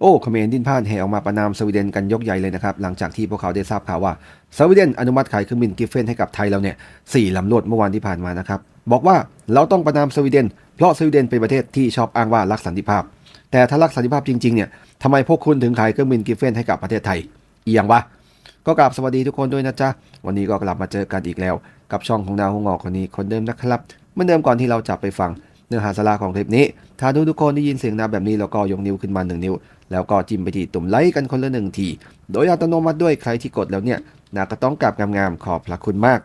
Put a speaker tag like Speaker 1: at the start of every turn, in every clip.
Speaker 1: โอ้เขมรดินพลาดแห่ออกมาประนามสวีเดนกันยกใหญ่เลยนะครับ หลังจากที่พวกเขาได้ทราบข่าวว่าสวีเดนอนุมัติขายเครื่องบินกิฟเฟนให้กับไทยเราเนี่ยสี่ลำรวดเมื่อวานที่ผ่านมานะครับ บอกว่าเราต้องประนามสวีเดน เพราะสวีเดนเป็นประเทศที่ชอบอ้างว่ารักสันติภาพ แต่ถ้ารักสันติภาพจริงๆเนี่ยทำไมพวกคุณถึงขายเครื่องบินกิฟเฟนให้กับประเทศไทยเอียงวะก็กราบสวัสดีทุกคนด้วยนะจ๊ะวันนี้ก็กลับมาเจอกันอีกแล้ว กับช่องของดาวหงอกคนนี้คนเดิมนะครับเหมื่อนเดิมก่อนที่เราจะไปฟังเนื้อหาสาระของคลิปนี้ ถ้าทุกทุกคนได้ยินเสียงนาแบบนี้แล้วก็ยกนิ้วขึ้นมาหนึ่งนิ้ว แล้วก็จิ้มไปที่ตุ่มไลค์กันคนละหนึ่งที โดยอัตโนมัติด้วยใครที่กดแล้วเนี่ยนาก็ต้องกราบงามๆขอบพระคุณมาก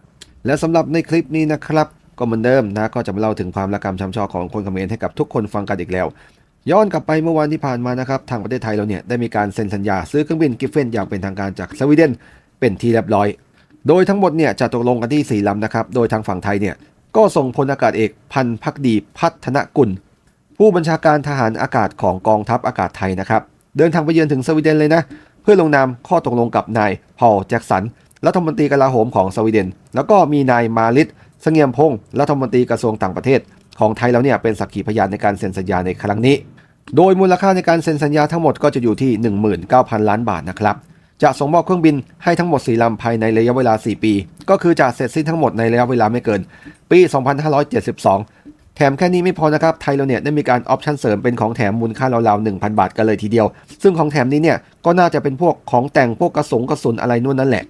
Speaker 1: และสำหรับในคลิปนี้นะครับก็เหมือนเดิมนะก็จะมาเล่าถึงความระกำช้ำชอของคนเขมรให้กับทุกคนฟังกันอีกแล้ว ย้อนกลับไปเมื่อวานที่ผ่านมานะครับทางประเทศไทยเราเนี่ยได้มีการเซ็นสัญญาซื้อเครื่องบินกิฟเฟนอย่างเป็นทางการจากสวีเดนเป็นที่เรียบร้อย โดยทั้งหมดเนี่ยจะตกลงกันที่ 4ลำนะครับโดยทางฝั่งไทยเนี่ยก็ส่งพลอากาศเอกพันพักดีพัฒนกุล ผู้บัญชาการทหารอากาศของกองทัพอากาศไทยนะครับ เดินทางไปเยือนถึงสวีเดนเลยนะ เพื่อลงนามข้อตกลงกับนายพอลแจ็กสันรัฐมนตรีกลาโหมของสวีเดน แล้วก็มีนายมาลิตเสงี่ยมพงศ์รัฐมนตรีกระทรวงต่างประเทศ ของไทยแล้วเนี่ยเป็นสักขีพยานในการเซ็นสัญญาในครั้งนี้ โดยมูลค่าในการเซ็นสัญญาทั้งหมดก็จะอยู่ที่ 19,000 ล้านบาทนะครับจะส่งมอบเครื่องบินให้ทั้งหมด 4 ลำภายในระยะเวลา 4 ปี ก็คือจะเสร็จสิ้นทั้งหมดในระยะเวลาไม่เกิน ปี 2572 แถมแค่นี้ไม่พอนะครับ ไทยเราเนี่ยได้มีการออปชั่นเสริมเป็นของแถมมูลค่าราวๆ1,000 บาทกันเลยทีเดียว ซึ่งของแถมนี้เนี่ยก็น่าจะเป็นพวกของแต่งพวกกระสุนกระสุนอะไรนู่นนั่นแหละ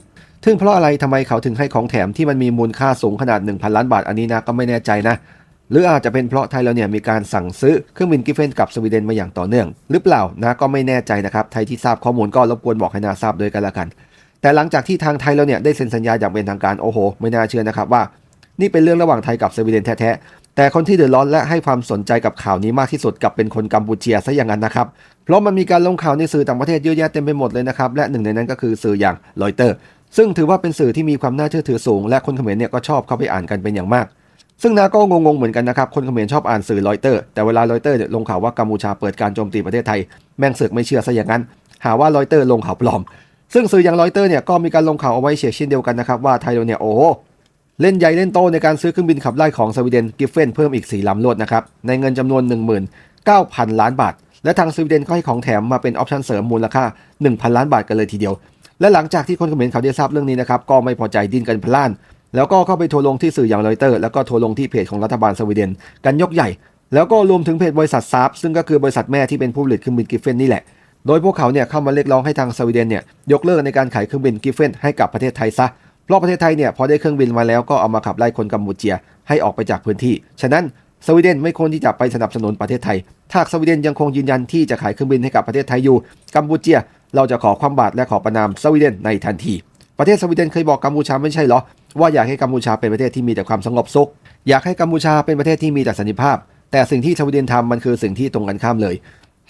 Speaker 1: ซึ่งเพราะอะไรทำไมเขาถึงให้ของแถมที่มันมีมูลค่าสูงขนาด 1,000 ล้านบาทอันนี้นะก็ไม่แน่ใจนะ หรืออาจจะเป็นเพราะไทยเราเนี่ยมีการสั่งซื้อเครื่องบินกิฟเฟนกับสวีเดนมาอย่างต่อเนื่อง หรือเปล่านะก็ไม่แน่ใจนะครับไทยที่ทราบข้อมูลก็รบกวนบอกให้นาทราบด้วยกันละกัน แต่หลังจากที่ทางไทยเราเนี่ยได้เซ็นสัญญาอย่างเป็นทางการโอ้โห ไม่น่าเชื่อนะครับว่า นี่เป็นเรื่องระหว่างไทยกับสวีเดนแท้ๆ แต่คนที่เดือดร้อนและให้ความสนใจกับข่าวนี้มากที่สุดกับเป็นคนกัมพูเชียซะอย่างนั้นนะครับ เพราะมันมีการลงข่าวในสื่อต่างประเทศเยอะแยะเต็มไปหมดเลยนะครับ และหนึ่งในนั้นก็คือสื่ออย่างรอยเตอร์ ซึ่งถือว่าเป็นสื่อที่มีความน่าเชื่อถือสูง และคนเขมรเนี่ยก็ชอบเข้าไปอ่านกันเป็นอย่างมาก ซึ่งนาก็งงๆเหมือนกันนะครับ คนเขมรชอบอ่านสื่อรอยเตอร์ แต่เวลารอยเตอร์ลงข่าวว่ากัมพูชาเปิดการโจมตีประเทศไทย แม่งเสือกไม่เชื่อซะอย่างนั้น หาว่ารอยเตอร์ลงข่าวปลอมซึ่งสื่ออย่างรอยเตอร์เนี่ยก็มีการลงข่าวเอาไว้เฉียเช่นเดียวกันนะครับว่าไทยเราเนี่ยโอ้โห เล่นใหญ่เล่นโตในการซื้อเครื่องบินขับไล่ของสวีเดนกิฟเฟนเพิ่มอีก 4 ลำรวดนะครับ ในเงินจำนวน 19,000 ล้านบาท และทางสวีเดนก็ให้ของแถมมาเป็นออปชั่นเสริมมูลค่า 1,000 ล้านบาทกันเลยทีเดียว และหลังจากที่คนเขมรเขาได้ทราบเรื่องนี้นะครับก็ไม่พอใจดิ้นกันพล่าน แล้วก็เข้าไปทัวร์ลงที่สื่ออย่างรอยเตอร์ แล้วก็ทัวร์ลงที่เพจของรัฐบาลสวีเดนกันยกใหญ่ แล้วก็รวมถึงเพจบริษัทซาร์ฟซึ่งก็คือบริษัทแม่ที่เป็นผู้ผลิตเครื่องบินกิฟเฟนนี่แหละโดยพวกเขาเนี่ยเข้ามาเรียกร้องให้ทางสวีเดนเนี่ยยกเลิกในการขายเครื่องบินกิฟเฟนให้กับประเทศไทยซะ ราะประเทศไทยเนี่ยพอได้เครื่องบินมาแล้วก็เอามาขับไล่คนกัมพูเชียให้ออกไปจากพื้นที่ ฉะนั้นสวีเดนไม่ควรที่จะไปสนับสนุนประเทศไทย ถ้าสวีเดนยังคงยืนยันที่จะขายเครื่องบินให้กับประเทศไทยอยู่ กัมพูเชียเราจะขอความบาตรและขอประนามสวีเดนในทันที ประเทศสวีเดนเคยบอกกัมพูชาไม่ใช่เหรอ ว่าอยากให้กัมพูชาเป็นประเทศที่มีแต่ความสงบสุข อยากให้กัมพูชาเป็นประเทศที่มีแต่สันติภาพ แต่สิ่งที่สวีเดนทำมันคือสิ่งที่ตรงกันข้ามเลย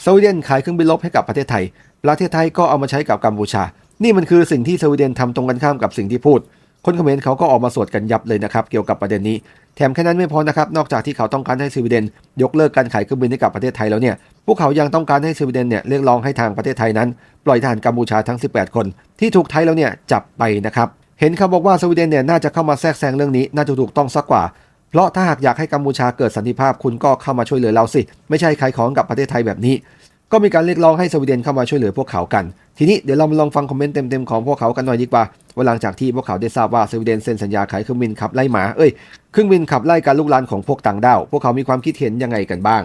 Speaker 1: สวีเดนขายเครื่องบินรบให้กับประเทศไทย ประเทศไทยก็เอามาใช้กับกัมพูชา นี่มันคือสิ่งที่สวีเดนทำตรงกันข้ามกับสิ่งที่พูด คนเขมรเขาก็ออกมาสวดกันยับเลยนะครับเกี่ยวกับประเด็นนี้ แถมแค่นั้นไม่พอนะครับ นอกจากที่เขาต้องการให้สวีเดน ยกเลิกการขายเครื่องบินให้กับประเทศไทยแล้วเนี่ย พวกเขายังต้องการให้สวีเดนเนี่ยเรียกร้องให้ทางประเทศไทยนั้น ปล่อยทหารกัมพูชาทั้ง 18 คน ที่ถูกไทยแล้วเนี่ยจับไปนะครับ เห็นเขาบอกว่าสวีเดนเนี่ยน่าจะเข้ามาแทรกแซงเรื่องนี้ น่าจะถูกต้องสักกว่า เพราะถ้าหากอยากให้กัมพูชาเกิดสันติภาพคุณก็เข้ามาช่วยเหลือเราสิ ไม่ใช่ขายของกับประเทศไทยแบบนี้ ก็มีการเรียกร้องให้สวีเดนเข้ามาช่วยเหลือพวกเขากัน ทีนี้เดี๋ยวเรามาลองฟังคอมเมนต์เต็มๆของพวกเขากันหน่อยดีกว่า ว่าหลังจากที่พวกเขาได้ทราบว่าสวีเดนเซ็นสัญญาขายเครื่องบินขับไล่หมา เอ้ย เครื่องบินขับไล่การลุกลานของพวกต่างดาว พวกเขามีความคิดเห็นยังไงกันบ้าง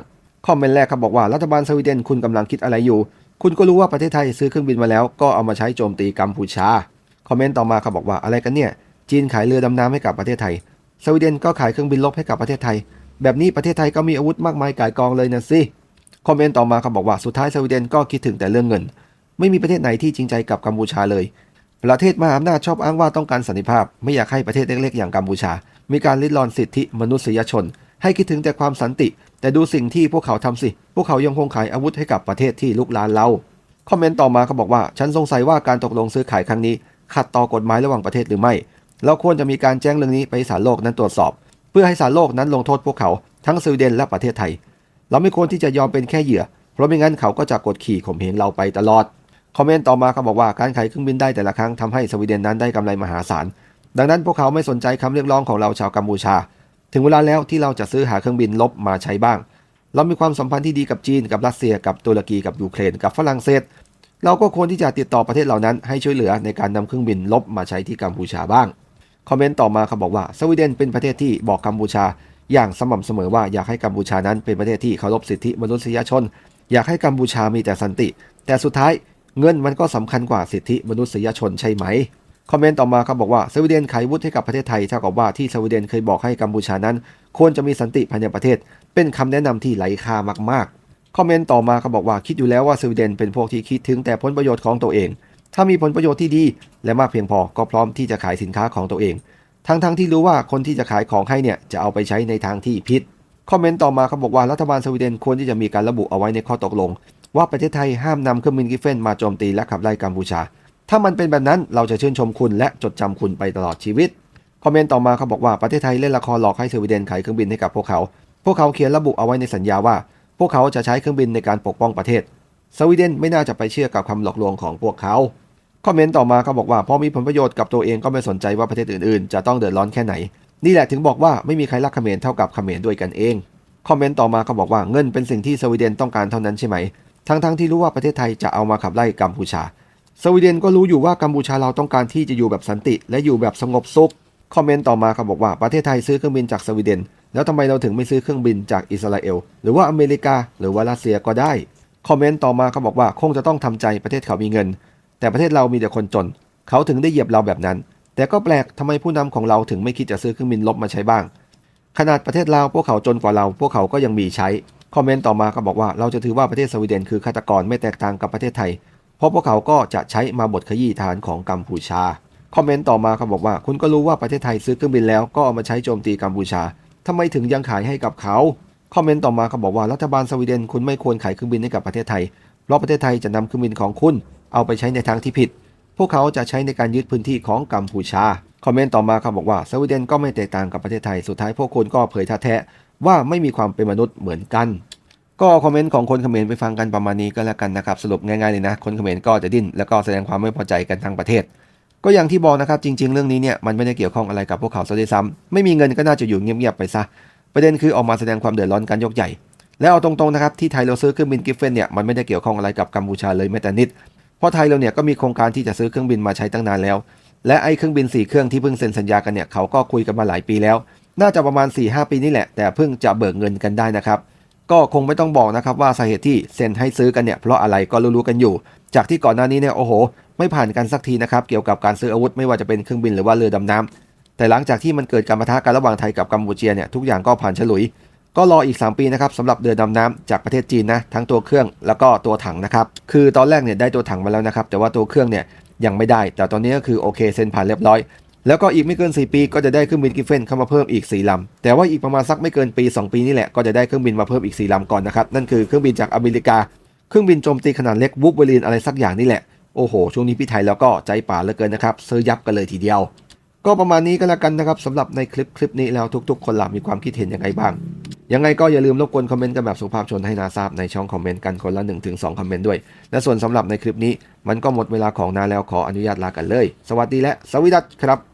Speaker 1: คอมเมนต์แรกครับบอกว่ารัฐบาลสวีเดนคุณกำลังคิดอะไรอยู่ คุณก็รู้ว่าประเทศไทยซื้อเครื่องบินมาแล้วก็เอามาใช้โจมตีกัมพูชา คอมเมนต์ต่อมาครับบอกว่าอะไรกันเนี่ย จีนขายเรือดำน้ำให้กับประเทศไทย สวีเดนก็ขายเครื่องบินรบให้กับประเทศไทย แบบนี้ประเทศไทยก็มีอาวุธมากมายกายกองเลยนะสิ คอมเมนต์ต่อมาเขาบอกว่าสุดท้ายสวีเดนก็คิดถึงแต่เรื่องเงิน ไม่มีประเทศไหนที่จริงใจกับกัมพูชาเลย ประเทศมหาอำนาจชอบอ้างว่าต้องการสันติภาพ ไม่อยากให้ประเทศเล็กๆอย่างกัมพูชา มีการลิดรอนสิทธิมนุษยชน ให้คิดถึงแต่ความสันติ แต่ดูสิ่งที่พวกเขาทำสิ พวกเขายังคงขายอาวุธให้กับประเทศที่ลุกลานเราคอมเมนต์ต่อมาเขาบอกว่าฉันสงสัยว่าการตกลงซื้อขายครั้งนี้ขัดต่อกฎหมายระหว่างประเทศหรือไม่ เราควรจะมีการแจ้งเรื่องนี้ไปให้ศาลโลกนั้นตรวจสอบ เพื่อให้ศาลโลกนั้นลงโทษพวกเขาทั้งสวีเดนและประเทศไทย เราไม่ควรที่จะยอมเป็นแค่เหยื่อ เพราะไม่งั้นเขาก็จะกดขี่ข่มเหงเราไปตลอด คอมเมนต์ต่อมาเขาบอกว่าการขายเครื่องบินได้แต่ละครั้งทำให้สวีเดนนั้นได้กำไรมหาศาล ดังนั้นพวกเขาไม่สนใจคำเรียกร้องของเราชาวกัมพูชา ถึงเวลาแล้วที่เราจะซื้อหาเครื่องบินลบมาใช้บ้าง เรามีความสัมพันธ์ที่ดีกับจีน กับรัสเซีย กับตุรกี กับยูเครน กับฝรั่งเศส เราก็ควรที่จะติดต่อประเทศเหล่านั้นให้ช่วยเหลือในการนำเครื่องบินลบมาใช้ที่กัมพูชาบ้าง คอมเมนต์ต่อมาเขาบอกว่าสวีเดนเป็นประเทศที่บอกกัมพูชา อย่างสม่ำเสมอว่าอยากให้กัมพูชานั้นเป็นประเทศที่เคารพสิทธิมนุษยชน อยากให้กัมพูชามีแต่สันติ แต่สุดท้ายเงินมันก็สำคัญกว่าสิทธิมนุษยชนใช่ไหม คอมเมนต์ต่อมาเขาบอกว่าสวีเดนขายวุธให้กับประเทศไทยเท่ากับว่าที่สวีเดนเคยบอกให้กัมพูชานั้น ควรจะมีสันติภายในประเทศ เป็นคำแนะนำที่ไร้ค่ามากๆ คอมเมนต์ต่อมาเขาบอกว่าคิดอยู่แล้วว่าสวีเดนเป็นพวกที่คิดถึงแต่ผลประโยชน์ของตัวเอง ถ้ามีผลประโยชน์ที่ดี และมากเพียงพอก็พร้อมที่จะขายสินค้าของตัวเอง ทั้งๆทที่รู้ว่าคนที่จะขายของให้เนี่ยจะเอาไปใช้ในทางที่ผิด คอมเมนต์ต่อมาเขาบอกว่ารัฐบาลสวีเดนควรที่จะมีการระบุเอาไว้ในข้อตกลง ว่าประเทศไทยห้ามนำเครื่องบินกิฟเฟนมาโจมตีและขับไล่กัมพูชา ถ้ามันเป็นแบบนั้นเราจะชื่นชมคุณและจดจำคุณไปตลอดชีวิต คอมเมนต์ต่อมาเขาบอกว่าประเทศไทยเล่นละครหลอกให้สวีเดนขายเครื่องบินให้กับพวกเขา พวกเขาเขียนระบุเอาไว้ในสัญญาว่า พวกเขาจะใช้เครื่องบินในการปกป้องประเทศ สวีเดนไม่น่าจะไปเชื่อกับคำหลอกลวงของพวกเขา คอมเมนต์ต่อมาเขาบอกว่าพอมีผลประโยชน์กับตัวเองก็ไม่สนใจว่าประเทศอื่นๆ จะต้องเดือดร้อนแค่ไหน นี่แหละถึงบอกว่าไม่มีใครรักเขมรเท่ากับเขมรด้วยกันเอง คอมเมนต์ต่อมาเขาบอกว่าเงินเป็นสิ่งที่สวีเดนต้องการเท่านั้นใช่ไหม ทั้งๆที่รู้ว่าประเทศไทยจะเอามาขับไล่กัมพูชา สวีเดนก็รู้อยู่ว่ากัมพูชาเราต้องการที่จะอยู่แบบสันติและอยู่แบบสงบสุข คอมเมนต์ต่อมาเขาบอกว่าประเทศไทยซื้อเครื่องบินจากสวีเดน แล้วทำไมเราถึงไม่ซื้อเครื่องบินจากอิสราเอล หรือว่าอเมริกา หรือว่ารัสเซียก็ได้ คอมเมนต์ต่อมาเขาบอกว่าคงจะต้องทำใจประเทศเขามีเงิน แต่ประเทศเรามีแต่คนจน เขาถึงได้เหยียบเราแบบนั้น แต่ก็แปลกทำไมผู้นำของเราถึงไม่คิดจะซื้อเครื่องบินลบมาใช้บ้าง ขนาดประเทศลาวพวกเขาจนกว่าเรา พวกเขาก็ยังมีใช้ คอมเมนต์ต่อมาก็บอกว่าเราจะถือว่าประเทศสวีเดนคือฆาตกรไม่แตกต่างกับประเทศไทย เพราะพวกเขาก็จะใช้มาบดขยี้ฐานของกัมพูชา คอมเมนต์ต่อมาเขาบอกว่า คุณก็รู้ว่าประเทศไทยซื้อเครื่องบินแล้วก็เอามาใช้โจมตีกัมพูชาทำไมถึงยังขายให้กับเขา คอมเมนต์ต่อมาเขาบอกว่ารัฐบาลสวีเดนคุณไม่ควรขายเครื่องบินให้กับประเทศไทย เพราะประเทศไทยจะนำเครื่องบินของคุณ เอาไปใช้ในทางที่ผิด พวกเขาจะใช้ในการยึดพื้นที่ของกัมพูชา คอมเมนต์ต่อมาเขาบอกว่าสวีเดนก็ไม่แตกต่างกับประเทศไทยสุดท้ายพวกคุณก็เผยท่าแท้ว่าไม่มีความเป็นมนุษย์เหมือนกัน ก็คอมเมนต์ของคนเขมรไปฟังกันประมาณนี้ก็แล้วกันนะครับสรุปง่ายๆเลยนะ คนเขมรก็จะดิ้นแล้วก็แสดงความไม่พอใจกันทั้งประเทศ ก็อย่างที่บอกนะครับจริง ๆ เรื่องนี้เนี่ยมันไม่ได้เกี่ยวข้องอะไรกับพวกเขาซะด้วยซ้ำไม่มีเงินก็น่าจะอยู่เงียบๆไปซะประเด็นคือออกมาแสดงความเดือดร้อนกันยกใหญ่แล้วเอาตรงๆนะครับที่ไทยเราซื้อเครื่องบินกิฟเฟนเนี่ยมันไม่ได้เกี่ยวข้องอะไรกับกัมพูชาเลยแม้แต่นิด เพราะไทยเราเนี่ยก็มีโครงการที่จะซื้อเครื่องบินมาใช้ตั้งนานแล้ว และไอ้เครื่องบิน 4 เครื่องที่เพิ่งเซ็นสัญญากันเนี่ยเขาก็คุยกันมาหลายปีแล้ว น่าจะประมาณ 4-5 ปีนี่แหละ แต่เพิ่งจะเบิกเงินกันได้นะครับก็คงไม่ต้องบอกนะครับว่าสาเหตุที่เซ็นให้ซื้อกันเนี่ยเพราะอะไรก็รู้ๆกันอยู่ จากที่ก่อนหน้านี้เนี่ยโอ้โห ไม่ผ่านกันสักทีนะครับเกี่ยวกับการซื้ออาวุธไม่ว่าจะเป็นเครื่องบินหรือว่าเรือดำน้ำแต่หลังจากที่มันเกิดการปะทะกันระหว่างไทยกับกัมพูชีเนี่ยทุกอย่างก็ผ่านฉลุย ก็รออีก 3 ปีนะครับสำหรับเรือดำน้ำจากประเทศจีนนะทั้งตัวเครื่องแล้วก็ตัวถังนะครับคือตอนแรกเนี่ยได้ตัวถังมาแล้วนะครับแต่ว่าตัวเครื่องเนี่ยยังไม่ได้ แต่ตอนนี้ก็คือโอเคเซ็นผ่านเรียบร้อย แล้วก็อีกไม่เกิน 4 ปีก็จะได้เครื่องบินกิฟเฟนเข้ามาเพิ่มอีก 4ลำ แต่ว่าอีกประมาณสักไม่เกินปี 2 ปีนี่แหละก็จะได้เครื่องบินมาเพิ่มอีก 4ลำก่อนนะครับนั่นคือเครื่องบินจากอเมริกา เครื่องบินโจมตีขนาดเล็กวูบเวลีนอะไรสักอย่างนี่แหละโอ้โหช่วงนี้พี่ไทยแล้วก็ใจป่าเหลือเกินนะครับซื้อยับกันเลยทีเดียว ก็ประมาณนี้ก็แล้วกันนะครับสำหรับในคลิปคลิปนี้แล้วทุก ๆ คนลับมีความคิดเห็นยังไงบ้าง ยังไงก็อย่าลืมรบกวนคอมเมนต์กันแบบสุภาพชนให้นาทราบในช่องคอมเมนต์กันคนละ 1-2 คอมเมนต์ด้วย และส่วนสำหรับในคลิปนี้ มันก็หมดเวลาของนาแล้วขออนุญาตลากันเลย สวัสดีและสวัสดีครับ